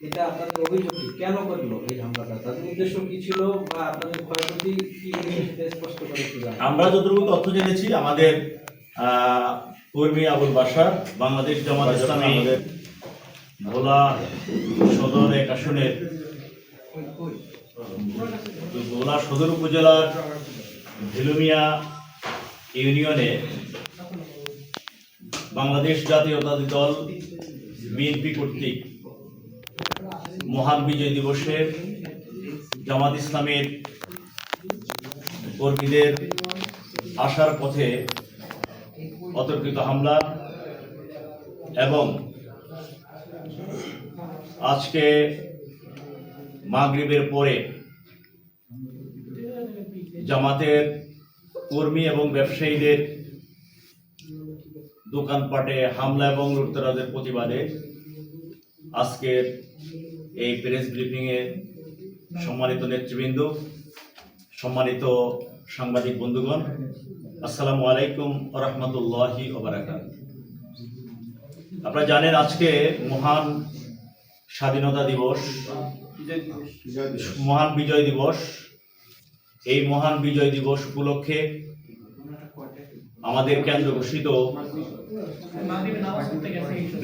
এটা আপনাদের অভিযোগ কি কেন করল এই হামলাটা? তাদের উদ্দেশ্য কি ছিল বা আপনাদের ক্ষয়ক্ষতি কি সেটা স্পষ্ট করে আমরা যতটুকু তথ্য জেনেছি আমাদের আহ, কর্মী আবুল বাসার বাংলাদেশ জামাত ইসলামী ভোলা সদর এক আসনের ভোলা সদর উপজেলার ঝিলুমিয়া ইউনিয়নে বাংলাদেশ জাতীয়তাবাদী দল বিএনপি কর্তৃক মহান বিজয় দিবসের জামাত ইসলামের কর্মীদের আসার পথে অতর্কিত হামলা এবং আজকে মাগরিবের পরে জামাতের কর্মী এবং ব্যবসায়ীদের দোকানপাটে হামলা এবং লুটতরাজের প্রতিবাদে আজকের এই প্রেস ব্রিফিংয়ে সম্মানিত নেতৃবৃন্দ, সম্মানিত সাংবাদিক বন্ধুগণ, আসসালামু আলাইকুম রহমতুল্লাহি আপনারা জানেন আজকে মহান স্বাধীনতা দিবস, মহান বিজয় দিবস। এই মহান বিজয় দিবস উপলক্ষে আমাদের কেন্দ্র ঘোষিত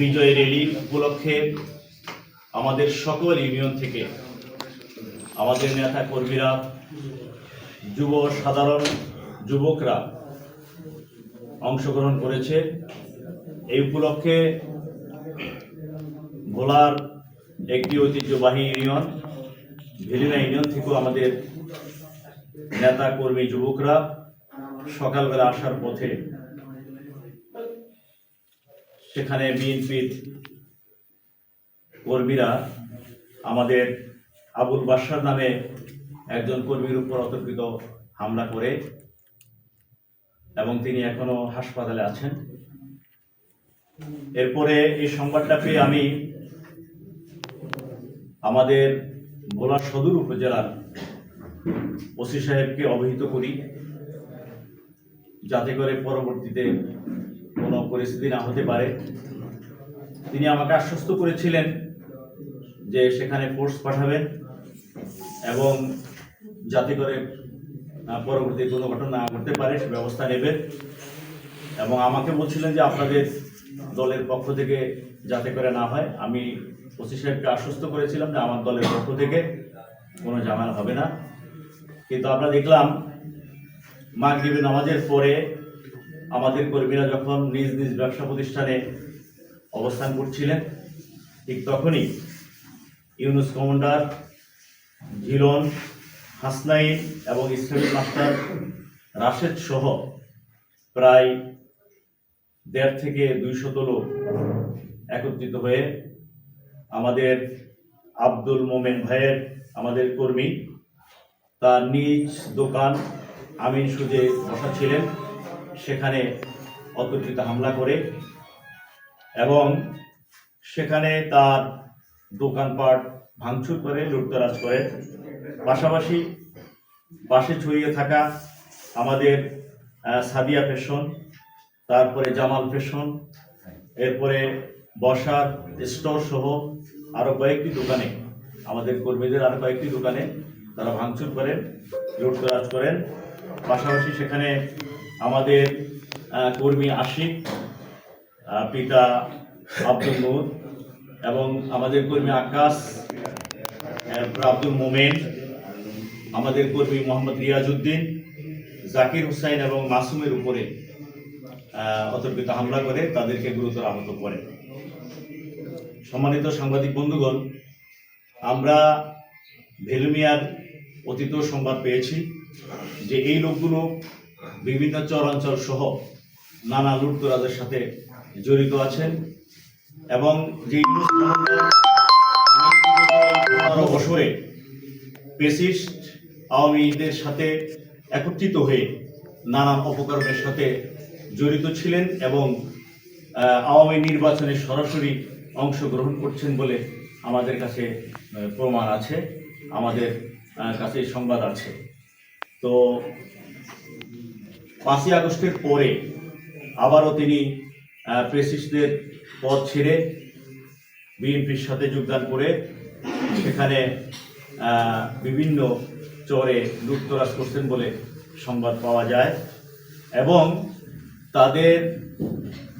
বিজয় র্যালি উপলক্ষে আমাদের সকল ইউনিয়ন থেকে আমাদের নেতা কর্মীরা যুব সাধারণ যুবকরা অংশগ্রহণ করেছে। এই উপলক্ষে ভোলার একটি ঐতিহ্যবাহী ইউনিয়ন, ভেলিনা ইউনিয়ন থেকেও আমাদের নেতা কর্মী যুবকরা সকালবেলা আসার পথে সেখানে বিএনপির কর্মীরা আমাদের আবুল বাসার নামে একজন কর্মীর উপর অতর্কিত হামলা করে এবং তিনি এখনও হাসপাতালে আছেন। এরপরে এই সংবাদটা পেয়ে আমি আমাদের ভোলা সদর উপজেলার ওসি সাহেবকে অবহিত করি, যাতে করে পরবর্তীতে কোনো পরিস্থিতি না হতে পারে। তিনি আমাকে আশ্বস্ত করেছিলেন যে সেখানে ফোর্স পাঠাবেন এবং যাতে করে পরবর্তী কোনো ঘটনা না ঘটতে পারে, সে ব্যবস্থা নেবেন। এবং আমাকে বলছিলেন যে আপনাদের দলের পক্ষ থেকে যাতে করে না হয়। আমি ওসি সাহেবকে আশ্বস্ত করেছিলাম যে আমার দলের পক্ষ থেকে কোনো ঝামেলা হবে না। কিন্তু আমরা দেখলাম, মাগরিবি নামাজের পরে আমাদের কর্মীরা যখন নিজ নিজ ব্যবসা প্রতিষ্ঠানে অবস্থান করছিলেন, ঠিক তখনই ইউনুস কমান্ডার ঝিলন হাসনাইন এবং ইসলামিক মাস্টার রাশেদ সহ প্রায় দেড় থেকে দুইশত লোক একত্রিত হয়ে আমাদের আব্দুল মোমেন ভাইয়ের, আমাদের কর্মী, তার নিজ দোকান আমিন সুজে বসা ছিলেন। সেখানে অতর্কিত হামলা করে এবং সেখানে তার দোকানপাট ভাঙচুর করে, লুটতরাজ করে। পাশাপাশি পাশে ছড়িয়ে থাকা আমাদের সাদিয়া ফ্যাশন, তারপরে জামাল ফ্যাশন, এরপরে বসার স্টোর সহ আরও কয়েকটি দোকানে, আমাদের কর্মীদের আরও কয়েকটি দোকানে তারা ভাঙচুর করেন, লুটতরাজ করেন। পাশাপাশি সেখানে আমাদের কর্মী আশিক পিতা আব্দুল নূর এবং আমাদের কর্মী আকাশ আব্দুল মোমেন, আমাদের কর্মী মোহাম্মদ রিয়াজউদ্দিন, জাকির হুসাইন এবং মাসুমের উপরে অতর্কিত হামলা করে তাদেরকে গুরুতর আহত করে। সম্মানিত সাংবাদিক বন্ধুগণ, আমরা ভেলুমিয়ার অতীত সংবাদ পেয়েছি যে এই লোকগুলো বিভিন্ন চরাঞ্চল সহ নানা লুটতরাজের সাথে জড়িত আছেন। এবং যে পনেরো বছরে পেসিস্ট আওয়ামী লীগের সাথে একত্রিত হয়ে নানান অপকর্মের সাথে জড়িত ছিলেন এবং আওয়ামী নির্বাচনে সরাসরি অংশগ্রহণ করছেন বলে আমাদের কাছে প্রমাণ আছে, আমাদের কাছে সংবাদ আছে। তো পাঁচই আগস্টের পরে আবারও তিনি প্রেসিস্টদের পদ ছেড়ে বিএনপির সাথে যোগদান করে সেখানে বিভিন্ন চরে লুপ্তরাজ করছেন বলে সংবাদ পাওয়া যায় এবং তাদের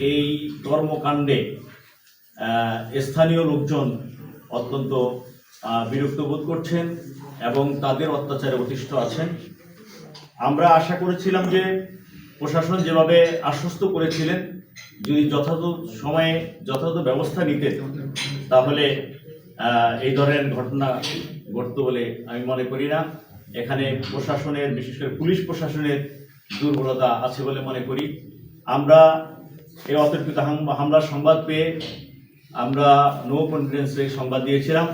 এই কর্মকাণ্ডে স্থানীয় লোকজন অত্যন্ত বিরক্ত বোধ করছেন এবং তাদের অত্যাচারে অতিষ্ঠ আছেন। আমরা আশা করেছিলাম যে প্রশাসন যেভাবে আশ্বস্ত করেছিলেন যদি যথাযথ সময়ে যথাযথ ব্যবস্থা নিতেন, তাহলে এই ধরনের ঘটনা ঘটতো বলে আমি মনে করি না। এখানে প্রশাসনের, বিশেষ করে পুলিশ প্রশাসনের দুর্বলতা আছে বলে মনে করি। আমরা এই অতর্কিত হাম- হামলার সংবাদ পেয়ে আমরা নো কনফিডেন্সে সংবাদ দিয়েছিলাম।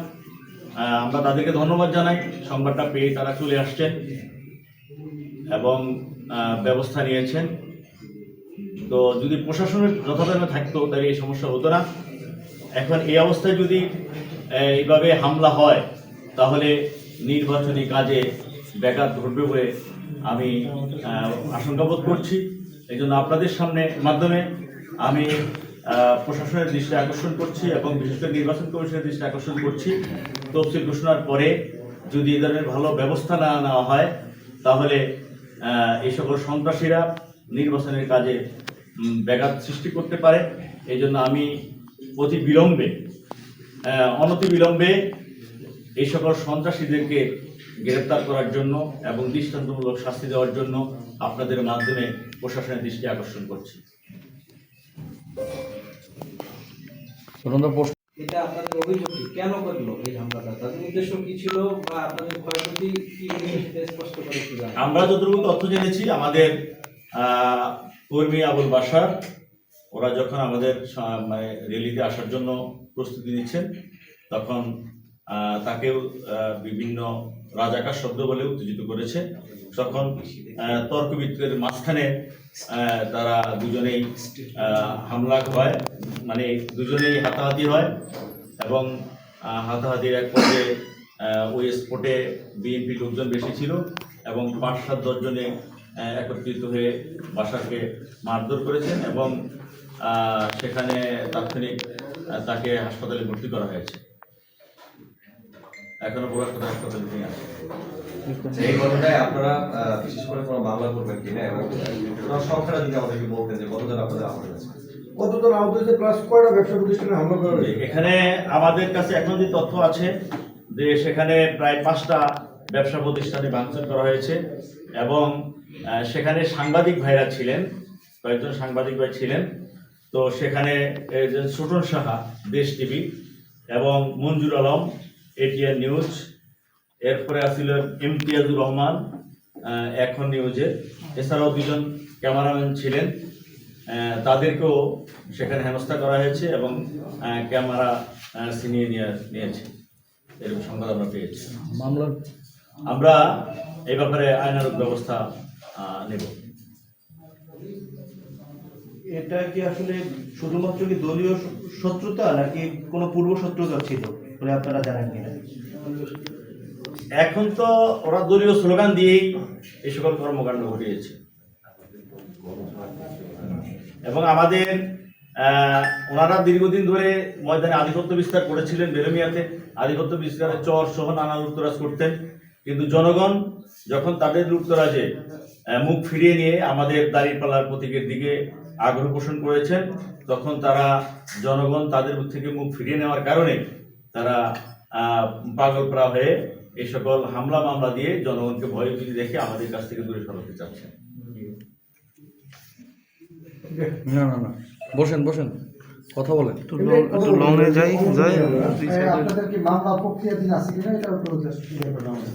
আমরা তাদেরকে ধন্যবাদ জানাই। সংবাদটা পেয়ে তারা চলে আসছেন এবং ব্যবস্থা নিয়েছেন। তো যদি প্রশাসনের যথাযথ থাকতো, তাহলে এই সমস্যা হতো না। এখন এই অবস্থায় যদি এইভাবে হামলা হয়, তাহলে নির্বাচনী কাজে ব্যাঘাত ঘটবে বলে আমি আশঙ্কাবোধ করছি। এই জন্য আপনাদের সামনে মাধ্যমে আমি প্রশাসনের দৃষ্টি আকর্ষণ করছি এবং বিশেষ করে নির্বাচন কমিশনের দৃষ্টি আকর্ষণ করছি। তফসিল ঘোষণার পরে যদি এই ধরনের ভালো ব্যবস্থা না নেওয়া হয়, তাহলে এই সকল সন্ত্রাসীরা নির্বাচনের কাজে ব্যাঘাত সৃষ্টি করতে পারে। এই জন্য আমি অতি বিলম্বে আহ, অনতি বিলম্বে এই সকল সন্ত্রাসীদেরকে গ্রেপ্তার করার জন্য এবং দৃষ্টান্তমূলক শাস্তি দেওয়ার জন্য আপনাদের মাধ্যমে প্রশাসনের দৃষ্টি আকর্ষণ করছি। এটা আপনাদের অভিযোগ কি কেন করল এই হামলাটা? তাদের উদ্দেশ্য কি ছিল বা আপনাদের ক্ষয়ক্ষতি কি? সেটা স্পষ্ট করে আমরা যতটুকু তথ্য জেনেছি আমাদের আহ, কর্মী আবুল বাসার ওরা যখন আমাদের মানে র্যালিতে আসার জন্য প্রস্তুতি নিচ্ছেন, তখন তাকেও বিভিন্ন রাজাকার শব্দ বলে উত্তেজিত করেছে। তখন তর্ক বিতর্কের মাঝখানে তারা দুজনেই হামলা হয় মানে দুজনেই হাতাহাতি হয় এবং হাতাহাতির এক পর্যায়ে ওই স্পটে বিএনপি লোকজন বেশি ছিল এবং পাঁচ সাত দশজনে একত্রিত হয়ে বাসাকে মারধর করেছেন এবং আহ, সেখানে তাৎক্ষণিক তাকে হাসপাতালে ভর্তি করা হয়েছে। এখনও পুরাতন হাসপাতালে নিয়ে আছে এই ঘটনায় আপনারা আহ, বিশেষ করে কোনো মামলা করবেন কিনা এবং সংখ্যাটা যদি আমাদেরকে বলতেন যে কতজন আপনাদের আহত হয়েছে? কতজন আহত হয়েছে প্লাস কয়টা ব্যবসা প্রতিষ্ঠানে হামলা করা হয়েছে? এখানে আমাদের কাছে এখন যে তথ্য আছে যে সেখানে প্রায় পাঁচটা ব্যবসা প্রতিষ্ঠানে ভাঙচুর করা হয়েছে এবং সেখানে সাংবাদিক ভাইরা ছিলেন, কয়েকজন সাংবাদিক ভাই ছিলেন। তো সেখানে যে সাহা, দেশ টিভি, এবং মঞ্জুর আলম, এটিএন নিউজ, এরপরে আসছিল ইমতিয়াজুর রহমান এখন নিউজে এছাড়াও দুজন ক্যামেরাম্যান ছিলেন তাদেরকেও সেখানে হেনস্থা করা হয়েছে এবং ক্যামেরা ছিনিয়ে নিয়ে নিয়েছে। এরকম সংবাদ আমরা পেয়েছি। মামলার আমরা এই ব্যাপারে আইনানুগ ব্যবস্থা নেব। এটা কি আসলে শুধুমাত্র কি দলীয় শত্রুতা নাকি কোনো পূর্ব শত্রুতা ছিল বলে আপনারা জানেন কিনা? এখন তো ওরা দলীয় স্লোগান দিয়েই এই সকল কর্মকাণ্ড ঘটিয়েছে। এবং আমাদের আহ, ওনারা দীর্ঘদিন ধরে ময়দানে আধিপত্য বিস্তার করেছিলেন বেরমিয়াতে আধিপত্য বিস্তারের চর সহ নানা উত্তরাজ করতেন। কিন্তু জনগণ যখন তাদের লুপ্তরাজে আহ, মুখ ফিরিয়ে নিয়ে আমাদের দাঁড়িপাল্লার প্রতীকের দিকে আগ্রহ পোষণ করেছেন তখন তারা জনগণ তাদের থেকে মুখ ফিরিয়ে নেওয়ার কারণে তারা আহ, পাগলপ্রা হয়ে এই সকল হামলা মামলা দিয়ে জনগণকে ভয় ভয়ভীতি দেখে আমাদের কাছ থেকে দূরে সরাতে চাচ্ছেন। না না না। বসেন বসেন। কথা বলেন। একটু লংয়ে যাই যাই। আপনাদের কি মামলা প্রক্রিয়াধীন আছে কিনা এটা একটু just clear করে আমাদের।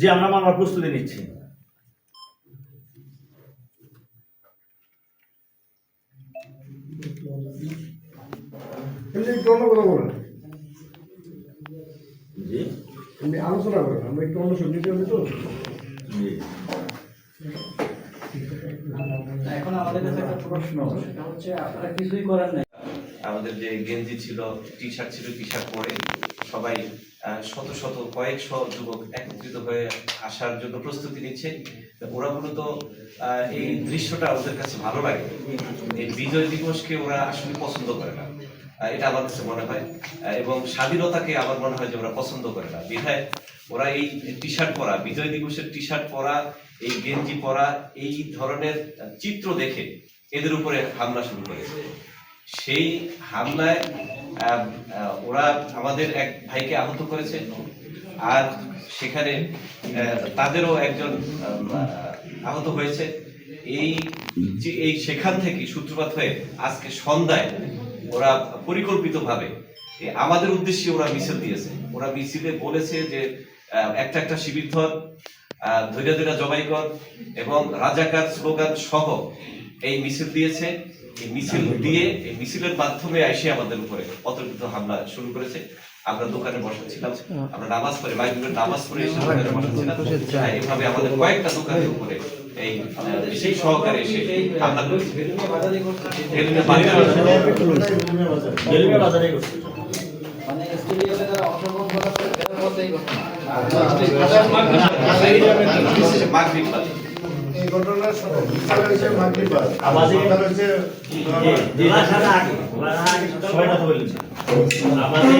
যে আমরা মামলার প্রস্তুতি নিচ্ছি। একটু অন্য কথা বলেন। জি। এমনি আলোচনা করেন আমরা একটু অন্য হবে তো। জি। এখন আমাদের কাছে একটা প্রশ্ন সেটা হচ্ছে আপনারা কিছুই করেন নাই। আমাদের যে গেঞ্জি ছিল টি শার্ট ছিল টি শার্ট পরে সবাই শত শত কয়েকশ যুবক একত্রিত হয়ে আসার জন্য প্রস্তুতি নিচ্ছে। ওরা মূলত এই দৃশ্যটা ওদের কাছে ভালো লাগে। এই বিজয় দিবসকে ওরা আসলে পছন্দ করে না। এটা আমার কাছে মনে হয়। এবং স্বাধীনতাকে আমার মনে হয় যে ওরা পছন্দ করে না। বিধায় ওরা এই টি শার্ট পরা, বিজয় দিবসের টি শার্ট পরা, এই গেঞ্জি পরা, এই ধরনের চিত্র দেখে এদের উপরে হামলা শুরু করেছে। সেই হামলায় ওরা আমাদের এক ভাইকে আহত করেছে। আর সেখানে তাদেরও একজন আহত হয়েছে। এই যে, এই সেখান থেকে সূত্রপাত হয়ে আজকে সন্ধ্যায় ওরা পরিকল্পিতভাবে আমাদের উদ্দেশ্যে ওরা মিছিল দিয়েছে। ওরা মিছিলে বলেছে যে একটা একটা শিবির ধর ধৈর্য ধৈর্য জবাই কর এবং রাজাকার স্লোগান সহ এই মিছিল দিয়েছে এই মিছিল দিয়ে এই মিছিলের মাধ্যমে এসে আমাদের উপরে অতর্কিত হামলা শুরু করেছে আমরা দোকানে বসেছিলাম আমরা নামাজ পড়ে মাইগুলোর নামাজ পড়ে এসে দোকানে বসেছিলাম হ্যাঁ, এইভাবে আমাদের কয়েকটা দোকানের উপরে এই সেই সহকারে এসে হামলা করছে মানে ঘটনা। এই মাগরিবার আমাদের- আমাদের